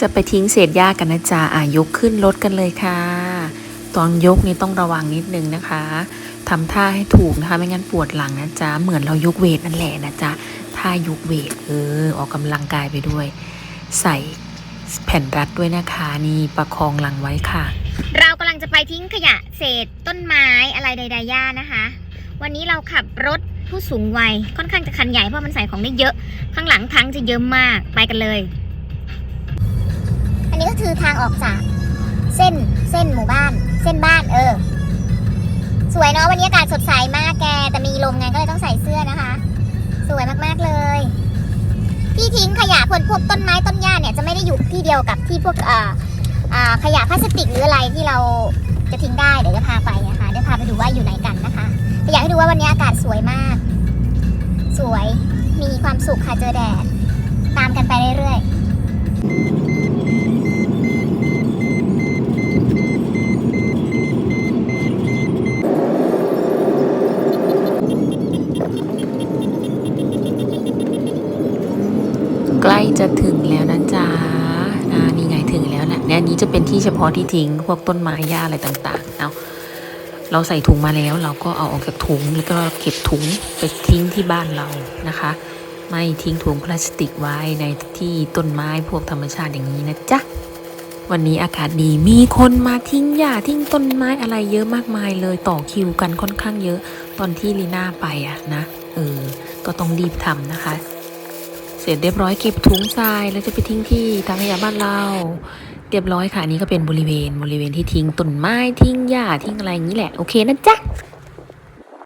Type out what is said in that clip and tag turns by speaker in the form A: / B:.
A: จะไปทิ้งเศษหญ้ากันนะจ๊ะอะยกขึ้นรถกันเลยค่ะ ตอนยกนี่ต้องระวังนิดนึงนะคะทำท่าให้ถูกนะคะ ไม่งั้นปวดหลังนะจ๊ะ เหมือนเรายกเวทนั่นแหละนะจ๊ะท่ายกเวทเออออกกำลังกายไปด้วย ใส่แผ่นรัดด้วยนะคะนี่ประคองหลังไว้ค่ะ
B: เรากำลังจะไปทิ้งขยะเศษต้นไม้อะไรใดๆย่านะคะ วันนี้เราขับรถผู้สูงวัยค่อนข้างจะคันใหญ่เพราะมันใส่ของได้เยอะ ข้างหลังทั้งจะเยอะมากไปกันเลย นี้ก็คือทางออกจากเส้นเส้นหมู่บ้าน เส้นบ้านเออ สวยเนาะวันนี้อากาศสดใสมากแก แต่มีลมไงก็เลยต้องใส่เสื้อนะคะ สวยมากๆเลย ที่ทิ้งขยะพวกพวกต้นไม้ต้นหญ้าเนี่ยจะไม่ได้อยู่ที่เดียวกับที่พวกเอ่ออ่าขยะพลาสติกหรืออะไรที่เราจะทิ้งได้เดี๋ยวจะพาไปนะคะเดี๋ยวพาไปดูว่าอยู่ไหนกันนะคะอยากให้ดูว่าวันนี้อากาศสวยมาก สวยมีความสุขค่ะเจอแดด ตามกันไปเรื่อยๆ
A: ใกล้จะถึงแล้วนะจ๊ะนี่ไงถึงแล้วนะเนี่ยอันนี้จะเป็นที่เฉพาะที่ทิ้ง พวกต้นไม้หญ้าอะไรต่างๆเอาเราใส่ถุงมาแล้วเราก็เอาออกจากถุงแล้วก็เก็บถุงไปทิ้งที่บ้านเรานะคะ ไม่ทิ้งถุงพลาสติกไว้ในที่ต้นไม้พวกธรรมชาติอย่างนี้นะจ๊ะวันนี้อากาศดีมีคนมาทิ้งหญ้าทิ้งต้นไม้อะไรเยอะมากมายเลยต่อคิวกันค่อนข้างเยอะตอนที่ลีน่าไปอะนะเออก็ต้องรีบทำนะคะ เสร็จเรียบร้อยเก็บถุงทรายแล้วจะไปทิ้งที่ทางขยะบ้านเรา เรียบร้อยค่ะนนี้ก็เป็นบริเวณบริเวณที่ทิ้งต้นไม้ทิ้งหญ้าทิ้งอะไรอย่างนี้แหละโอเคนะจ๊ะ